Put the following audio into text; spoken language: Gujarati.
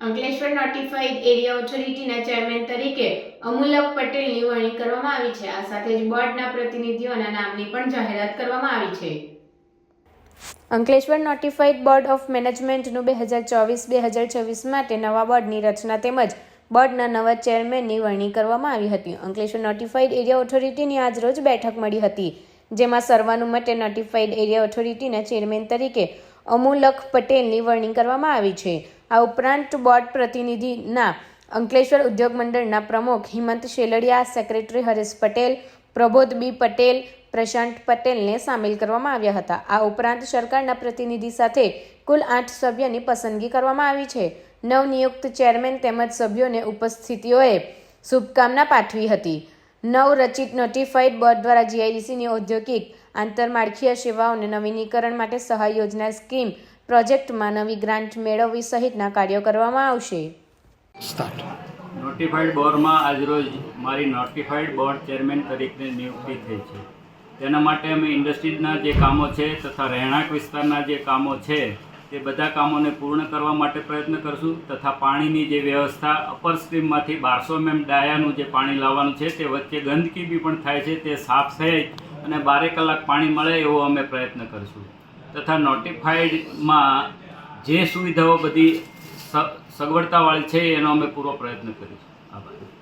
અંકલેશ્વર નોટિફાઈડ એરિયા ઓથોરિટીના ચેરમેન તરીકે અમુલક પટેલની વરણી કરવામાં આવી છે. આ સાથે જ બોર્ડના પ્રતિનિધિઓના નામની પણ જાહેરાત કરવામાં આવી છે. અંકલેશ્વર નોટિફાઈડ બોર્ડ ઓફ મેનેજમેન્ટનું બે હજાર ચોવીસ, બે હજાર છવ્વીસ માટે નવા બોર્ડની રચના તેમજ બોર્ડના નવા ચેરમેનની વરણી કરવામાં આવી હતી. અંકલેશ્વર નોટિફાઈડ એરિયા ઓથોરિટીની આજરોજ બેઠક મળી હતી, જેમાં સર્વાનુમતે નોટિફાઈડ એરિયા ઓથોરિટીના ચેરમેન તરીકે અમુલક પટેલની વરણી કરવામાં આવી છે. આ ઉપરાંત બોર્ડ પ્રતિનિધિના અંકલેશ્વર ઉદ્યોગ મંડળના પ્રમુખ હિમંત શેલડિયા, સેક્રેટરી હરેશ પટેલ, પ્રબોધ બી પટેલ, પ્રશાંત પટેલને સામેલ કરવામાં આવ્યા હતા. આ ઉપરાંત સરકારના પ્રતિનિધિ સાથે કુલ આઠ સભ્યની પસંદગી કરવામાં આવી છે. નવનિયુક્ત ચેરમેન તેમજ સભ્યોને ઉપસ્થિતિઓએ શુભકામના પાઠવી હતી. નવરચિત નોટિફાઈડ બોર્ડ દ્વારા જીઆઈડીસીની ઔદ્યોગિક આંતરમાળખીય સેવાઓને નવીનીકરણ માટે સહાય યોજના સ્કીમ પ્રોજેક્ટમાં નવી ગ્રાન્ટ મેળવવી સહિતના કાર્યો કરવામાં આવશે. નોટિફાઈડ બોર્ડમાં આજરોજ મારી નોટિફાઈડ બોર્ડ ચેરમેન તરીકે નિયુક્તિ થઈ છે. તેના માટે અમે ઇન્ડસ્ટ્રીઝના જે કામો છે તથા રહેણાંક વિસ્તારના જે કામો છે તે બધા કામોને પૂર્ણ કરવા માટે પ્રયત્ન કરશું તથા પાણીની જે વ્યવસ્થા અપર સ્ટ્રીમમાંથી બારસો એમએમ ડાયાનું જે પાણી લાવવાનું છે તે વચ્ચે ગંદકી બી પણ થાય છે તે સાફ થઈ અને બારે કલાક પાણી મળે એવો અમે પ્રયત્ન કરીશું. તથા નોટિફાઈડમાં જે સુવિધાઓ બધી સગવડતાવાળી છે એનો અમે પૂરો પ્રયત્ન કરીશું. આભાર.